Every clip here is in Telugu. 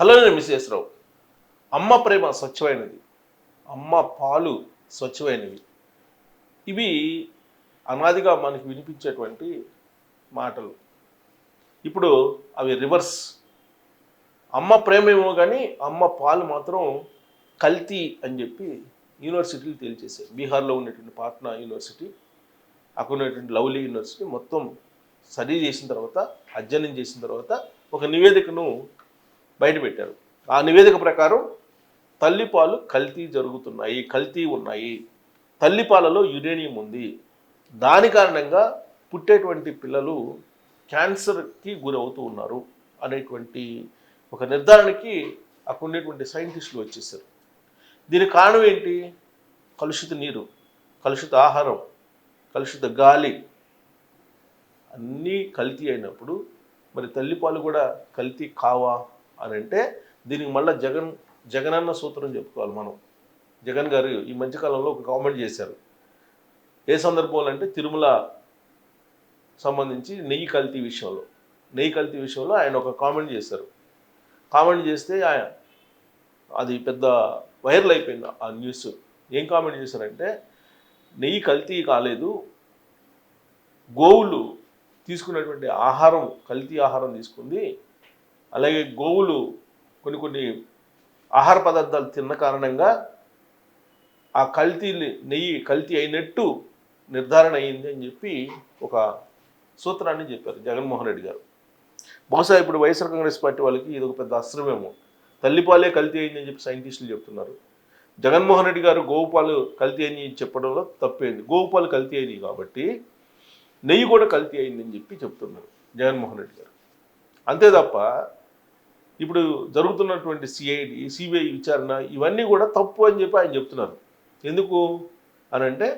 హలో నేను మిస్ఎస్ రావు అమ్మ ప్రేమ స్వచ్ఛమైనది. అమ్మ పాలు స్వచ్ఛమైనవి. ఇవి అనాదిగా మనకి వినిపించేటువంటి మాటలు. ఇప్పుడు అవి రివర్స్. అమ్మ ప్రేమ ఏమో కానీ అమ్మ పాలు మాత్రం కల్తీ అని చెప్పి యూనివర్సిటీలు తేల్చేసాయి బీహార్లో ఉన్నటువంటి పాట్నా యూనివర్సిటీ అక్కడ ఉన్నటువంటి లవ్లీ యూనివర్సిటీ మొత్తం స్టడీ చేసిన తర్వాత అధ్యయనం చేసిన తర్వాత ఒక నివేదికను బయటపెట్టారు. ఆ నివేదిక ప్రకారం తల్లిపాలు కల్తీ జరుగుతున్నాయి కల్తీ ఉన్నాయి. తల్లిపాలలో యురేనియం ఉంది. దాని కారణంగా పుట్టేటువంటి పిల్లలు క్యాన్సర్కి గురవుతూ ఉన్నారు అనేటువంటి ఒక నిర్ధారణకి అక్కడ ఉండేటువంటి సైంటిస్టులు వచ్చేసారు. దీనికి కారణం ఏంటి? కలుషిత నీరు కలుషిత ఆహారం కలుషిత గాలి అన్నీ కల్తీ అయినప్పుడు మరి తల్లిపాలు కూడా కల్తీ కావా? అని అంటే దీనికి మళ్ళీ జగన్ జగనన్న సూత్రం చెప్పుకోవాలి మనం. జగన్ గారు ఈ మధ్యకాలంలో ఒక కామెంట్ చేశారు. ఏ సందర్భంలో అంటే తిరుమల సంబంధించి నెయ్యి కల్తీ విషయంలో. నెయ్యి కల్తీ విషయంలో ఆయన ఒక కామెంట్ చేశారు. కామెంట్ చేస్తే ఆయన అది పెద్ద వైరల్ అయిపోయింది ఆ న్యూస్ ఏం కామెంట్ చేశారంటే నెయ్యి కల్తీ కాలేదు. గోవులు తీసుకున్నటువంటి ఆహారం కల్తీ ఆహారం తీసుకుంది. అలాగే గోవులు కొన్ని కొన్ని ఆహార పదార్థాలు తిన్న కారణంగా ఆ కల్తీ నెయ్యి కల్తీ అయినట్టు నిర్ధారణ అయింది అని చెప్పి ఒక సూత్రాన్ని చెప్పారు జగన్మోహన్ రెడ్డి గారు. బహుశా ఇప్పుడు వైఎస్ఆర్ కాంగ్రెస్ పార్టీ వాళ్ళకి ఇది ఒక పెద్ద అస్త్రమేమో తల్లిపాలే కల్తీ అయింది అని చెప్పి సైంటిస్టులు చెప్తున్నారు. జగన్మోహన్ రెడ్డి గారు గోపాలు కల్తీ అని చెప్పడంలో తప్పేంది. గోపాలు కల్తీ అయినాయి కాబట్టి నెయ్యి కూడా కల్తీ అయిందని చెప్పి చెప్తున్నారు జగన్మోహన్ రెడ్డి గారు. అంతే తప్ప ఇప్పుడు జరుగుతున్నటువంటి సిఐడి సిబిఐ విచారణ ఇవన్నీ కూడా తప్పు అని చెప్పి ఆయన చెప్తున్నారు. ఎందుకు? అని అంటే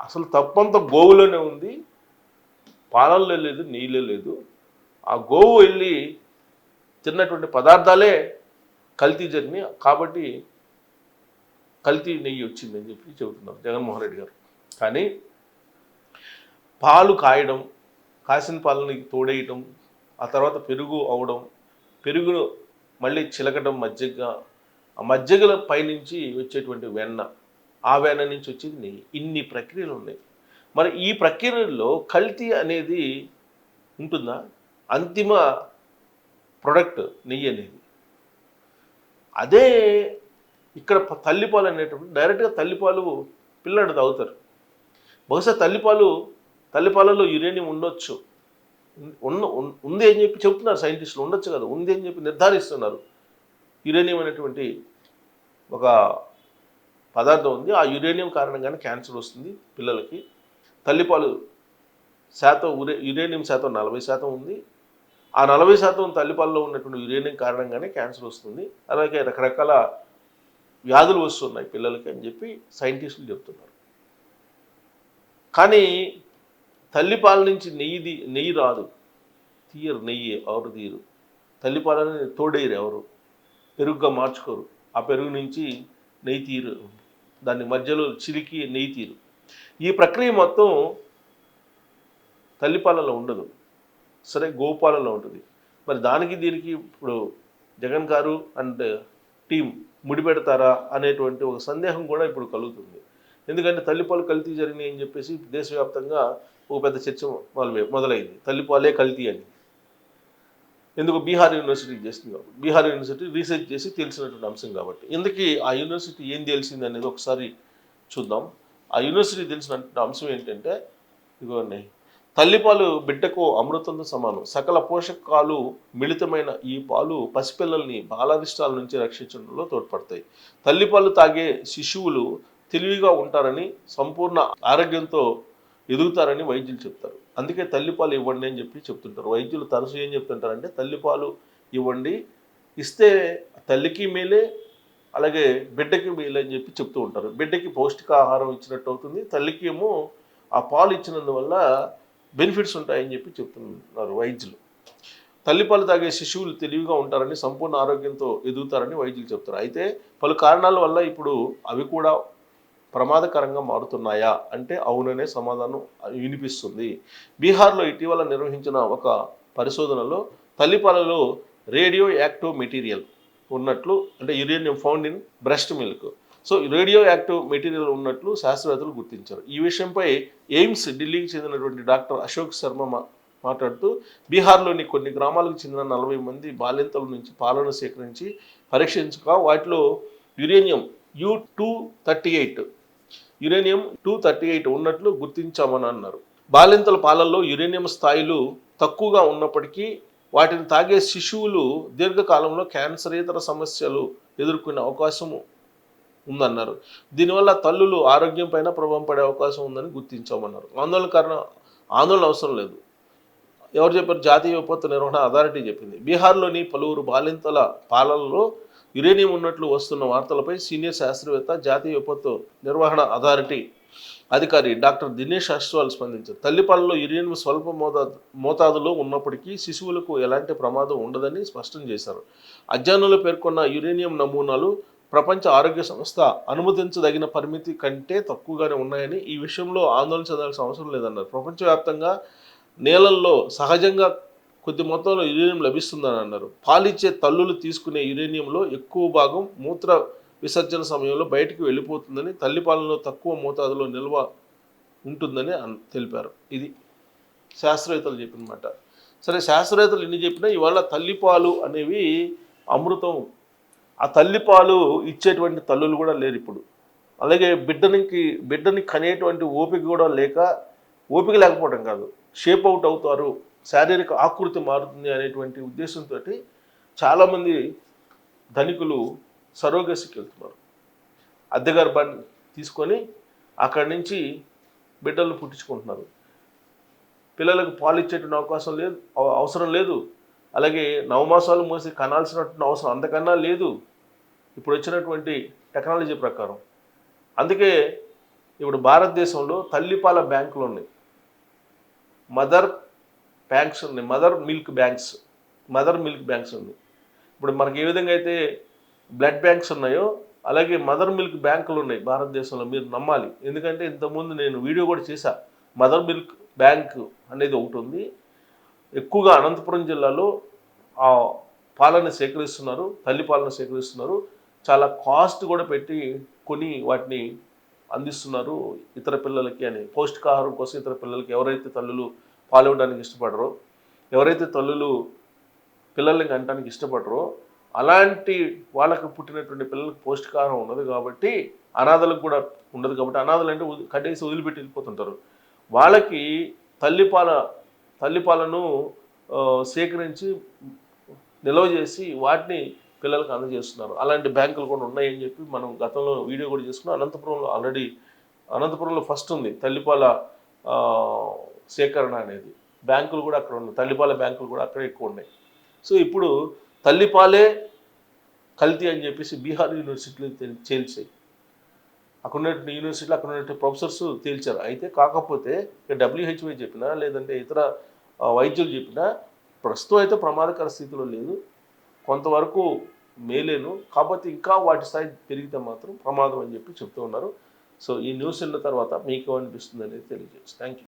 అసలు తప్పంత గోవులోనే ఉంది. పాలల్లో లేదు నీళ్ళే లేదు. ఆ గోవు వెళ్ళి తిన్నటువంటి పదార్థాలే కల్తీ జరిగి కాబట్టి కల్తీ నెయ్యి వచ్చిందని చెప్పి చెబుతున్నారు జగన్మోహన్ రెడ్డి గారు. కానీ పాలు కాయడం కాసిన పాలని తోడేయటం ఆ తర్వాత పెరుగు అవడం పెరుగును మళ్ళీ చిలకడం మజ్జిగ ఆ మజ్జిగల పైనుంచి వచ్చేటువంటి వెన్న ఆ వెన్న నుంచి వచ్చేది నెయ్యి. ఇన్ని ప్రక్రియలు ఉన్నాయి. మరి ఈ ప్రక్రియల్లో కల్తీ అనేది ఉంటుందా? అంతిమ ప్రొడక్ట్ నెయ్యి అనేది. అదే ఇక్కడ తల్లిపాలు అనేటప్పుడు డైరెక్ట్గా తల్లిపాలు పిల్లడు తాగుతారు. బహుశా తల్లిపాలు తల్లిపాలలో యురేనియం ఉండొచ్చు. ఉన్న ఉంది అని చెప్పి చెప్తున్నారు సైంటిస్టులు. ఉండొచ్చు కదా. ఉంది అని చెప్పి నిర్ధారిస్తున్నారు. యురేనియం అనేటువంటి ఒక పదార్థం ఉంది. ఆ యురేనియం కారణంగానే క్యాన్సర్ వస్తుంది పిల్లలకి. తల్లిపాలు శాతం ఉరే యురేనియం శాతం నలభై శాతం ఉంది. ఆ నలభై శాతం తల్లిపాలలో ఉన్నటువంటి యురేనియం కారణంగానే క్యాన్సర్ వస్తుంది. అలాగే రకరకాల వ్యాధులు వస్తున్నాయి పిల్లలకి అని చెప్పి సైంటిస్టులు చెప్తున్నారు. కానీ తల్లిపాల నుంచి నెయ్యి నెయ్యి రాదు. తీయరు నెయ్యి ఎవరు తీయరు. తల్లిపాలని తోడేరు ఎవరు. పెరుగుగా మార్చుకోరు. ఆ పెరుగు నుంచి నెయ్యి తీరు దాన్ని మధ్యలో చిలికి నెయ్యి తీరు ఈ ప్రక్రియ మొత్తం తల్లిపాలలో ఉండదు. సరే గోపాలలో ఉంటుంది. మరి దానికి దీనికి ఇప్పుడు జగన్ గారు అండ్ టీం ముడిపెడతారా అనేటువంటి ఒక సందేహం కూడా ఇప్పుడు కలుగుతుంది. ఎందుకంటే తల్లిపాలు కల్తీ జరిగినాయి అని చెప్పేసి దేశవ్యాప్తంగా ఒక పెద్ద చర్చ మొదలు మొదలైంది. తల్లిపాలే కల్తీ అని. ఎందుకు? బీహార్ యూనివర్సిటీ చేసింది కాబట్టి బీహార్ యూనివర్సిటీ రీసెర్చ్ చేసి తెలిసినటువంటి అంశం కాబట్టి. ఇందుకీ ఆ యూనివర్సిటీ ఏం తెలిసింది అనేది ఒకసారి చూద్దాం. ఆ యూనివర్సిటీ తెలిసినటువంటి అంశం ఏంటంటే ఇదిగోండి తల్లిపాలు బిడ్డకు అమృతంతో సమానం. సకల పోషకాలు మిళితమైన ఈ పాలు పసిపిల్లల్ని బాలారిష్టాల నుంచి రక్షించడంలో తోడ్పడతాయి. తల్లిపాలు తాగే శిశువులు తెలివిగా ఉంటారని సంపూర్ణ ఆరోగ్యంతో ఎదుగుతారని వైద్యులు చెప్తారు. అందుకే తల్లిపాలు ఇవ్వండి అని చెప్పి చెప్తుంటారు. వైద్యులు తరచు ఏం చెప్తుంటారంటే తల్లిపాలు ఇవ్వండి ఇస్తే తల్లికి మేలే అలాగే బిడ్డకి మేలే అని చెప్పి చెప్తూ ఉంటారు. బిడ్డకి పౌష్టికాహారం ఇచ్చినట్టు అవుతుంది. తల్లికి ఏమో ఆ పాలు ఇచ్చినందువల్ల బెనిఫిట్స్ ఉంటాయని చెప్పి చెప్తున్నారు వైద్యులు. తల్లిపాలు తాగే శిశువులు తెలివిగా ఉంటారని సంపూర్ణ ఆరోగ్యంతో ఎదుగుతారని వైద్యులు చెప్తారు. అయితే పలు కారణాల వల్ల ఇప్పుడు అవి కూడా ప్రమాదకరంగా మారుతున్నాయా అంటే అవుననే సమాధానం వినిపిస్తుంది. బీహార్లో ఇటీవల నిర్వహించిన ఒక పరిశోధనలో తల్లిపాలలో రేడియో యాక్టివ్ మెటీరియల్ ఉన్నట్లు అంటే uranium found in breast milk. So radioactive material ఉన్నట్లు శాస్త్రవేత్తలు గుర్తించారు. ఈ విషయంపై ఎయిమ్స్ ఢిల్లీకి చెందినటువంటి డాక్టర్ అశోక్ శర్మ మాట్లాడుతూ బీహార్లోని కొన్ని గ్రామాలకు చెందిన నలభై మంది బాలింతల నుంచి పాలను సేకరించి పరీక్షించగా వాటిలో uranium U two thirty eight uranium two thirty eight ఉన్నట్లు గుర్తించామని అన్నారు. బాలింతల పాలల్లో యురేనియం స్థాయిలు తక్కువగా ఉన్నప్పటికీ వాటిని తాగే శిశువులు దీర్ఘకాలంలో క్యాన్సరేతర సమస్యలు ఎదుర్కొనే అవకాశం ఉందన్నారు. దీనివల్ల తల్లులు ఆరోగ్యం పైన ప్రభావం పడే అవకాశం ఉందని గుర్తించామన్నారు. ఆందోళన కారణం ఆందోళన అవసరం లేదు. ఎవరు చెప్పారు? జాతీయ విపత్తు నిర్వహణ అథారిటీ చెప్పింది. బీహార్లోని పలువురు బాలింతల పాలనలో యురేనియం ఉన్నట్లు వస్తున్న వార్తలపై సీనియర్ శాస్త్రవేత్త జాతీయ విపత్తు నిర్వహణ అథారిటీ అధికారి డాక్టర్ దినేష్ అశ్వాల్ స్పందించారు. తల్లిపాలలో యురేనియం స్వల్ప మోతా మోతాదులో ఉన్నప్పటికీ శిశువులకు ఎలాంటి ప్రమాదం ఉండదని స్పష్టం చేశారు. అధ్యయనంలో పేర్కొన్న యురేనియం నమూనాలు ప్రపంచ ఆరోగ్య సంస్థ అనుమతించదగిన పరిమితి కంటే తక్కువగానే ఉన్నాయని ఈ విషయంలో ఆందోళన చెందాల్సిన అవసరం లేదన్నారు. ప్రపంచవ్యాప్తంగా నేలల్లో సహజంగా కొద్ది మొత్తంలో యురేనియం లభిస్తుందని అన్నారు. పాలిచ్చే తల్లులు తీసుకునే యురేనియంలో ఎక్కువ భాగం మూత్ర విసర్జన సమయంలో బయటికి వెళ్ళిపోతుందని తల్లిపాలలో తక్కువ మోతాదులో నిల్వ ఉంటుందని అన్- తెలిపారు. ఇది శాస్త్రవేత్తలు చెప్పినమాట. సరే శాస్త్రవేత్తలు ఎన్ని చెప్పినా ఇవాళ తల్లిపాలు అనేవి అమృతం. ఆ తల్లిపాలు ఇచ్చేటువంటి తల్లులు కూడా లేరు ఇప్పుడు. అలాగే బిడ్డనికి బిడ్డని కనేటువంటి ఓపిక కూడా లేక ఓపిక లేకపోవడం కాదు. షేప్ అవుట్ అవుతారు. శారీరక ఆకృతి మారుతుంది అనేటువంటి ఉద్దేశంతో చాలామంది ధనికులు సరోగసికి వెళ్తున్నారు. అద్దె గర్భాన్ని తీసుకొని అక్కడి నుంచి బిడ్డలను పుట్టించుకుంటున్నారు. పిల్లలకు పాలు ఇచ్చేటువంటి అవకాశం లేదు అవ- అవసరం లేదు. అలాగే నవమాసాలు మోసి కనాల్సినటువంటి అవసరం అంతకన్నా లేదు. ఇప్పుడు వచ్చినటువంటి టెక్నాలజీ ప్రకారం. అందుకే ఇప్పుడు భారతదేశంలో తల్లిపాల బ్యాంకులు ఉన్నాయి. మదర్ బ్యాంక్స్ ఉన్నాయి. Mother milk banks mother milk banks ఉన్నాయి. ఇప్పుడు మనకి ఏ విధంగా అయితే బ్లడ్ బ్యాంక్స్ ఉన్నాయో అలాగే మదర్ మిల్క్ బ్యాంకులు ఉన్నాయి భారతదేశంలో మీరు నమ్మాలి. ఎందుకంటే ఇంతకుముందు నేను వీడియో కూడా చేశా. మదర్ మిల్క్ బ్యాంక్ అనేది ఒకటి ఉంది. ఎక్కువగా అనంతపురం జిల్లాలో ఆ పాలన సేకరిస్తున్నారు తల్లి పాలన సేకరిస్తున్నారు. చాలా కాస్ట్ కూడా పెట్టి కొని వాటిని అందిస్తున్నారు ఇతర పిల్లలకి అని. పౌష్టికాహారం కోసం ఇతర పిల్లలకి ఎవరైతే తల్లులు పాల్గొనడానికి ఇవ్వడానికి ఇష్టపడరో. ఎవరైతే తల్లులు పిల్లల్ని కంటానికి ఇష్టపడరో అలాంటి వాళ్ళకు పుట్టినటువంటి పిల్లలకు పోష్టికారం ఉండదు కాబట్టి అనాథలకు కూడా ఉండదు కాబట్టి అనాథలు అంటే వదిలి- కట్టేసి వదిలిపెట్టి వెళ్ళిపోతుంటారు. వాళ్ళకి తల్లిపాల తల్లిపాలను సేకరించి నిల్వ చేసి వాటిని పిల్లలకు అందజేస్తున్నారు. అలాంటి బ్యాంకులు కూడా ఉన్నాయని చెప్పి మనం గతంలో వీడియో కూడా చేసుకున్నాం. అనంతపురంలో ఆల్రెడీ అనంతపురంలో ఫస్ట్ ఉంది తల్లిపాల సేకరణ అనేది. బ్యాంకులు కూడా అక్కడ ఉన్నాయి. తల్లిపాలె బ్యాంకులు కూడా అక్కడ ఎక్కువ ఉన్నాయి. సో ఇప్పుడు తల్లిపాలే కల్తీ అని చెప్పేసి బీహార్ యూనివర్సిటీలో చేల్చాయి తేల్చాయి. అక్కడ ఉన్నటువంటి యూనివర్సిటీలో అక్కడ ఉన్నటువంటి ప్రొఫెసర్స్ తేల్చారు. అయితే కాకపోతే ఇక డబ్ల్యూహెచ్ఓ చెప్పినా లేదంటే ఇతర వైద్యులు చెప్పినా ప్రస్తుతం అయితే ప్రమాదకర స్థితిలో లేదు. కొంతవరకు మేలేను. కాకపోతే ఇంకా వాటి స్థాయి పెరిగితే మాత్రం ప్రమాదం అని చెప్పి చెప్తూ ఉన్నారు. సో ఈ న్యూస్ విన్న తర్వాత మీకు అనిపిస్తుంది అనేది తెలియజేసి థ్యాంక్ యూ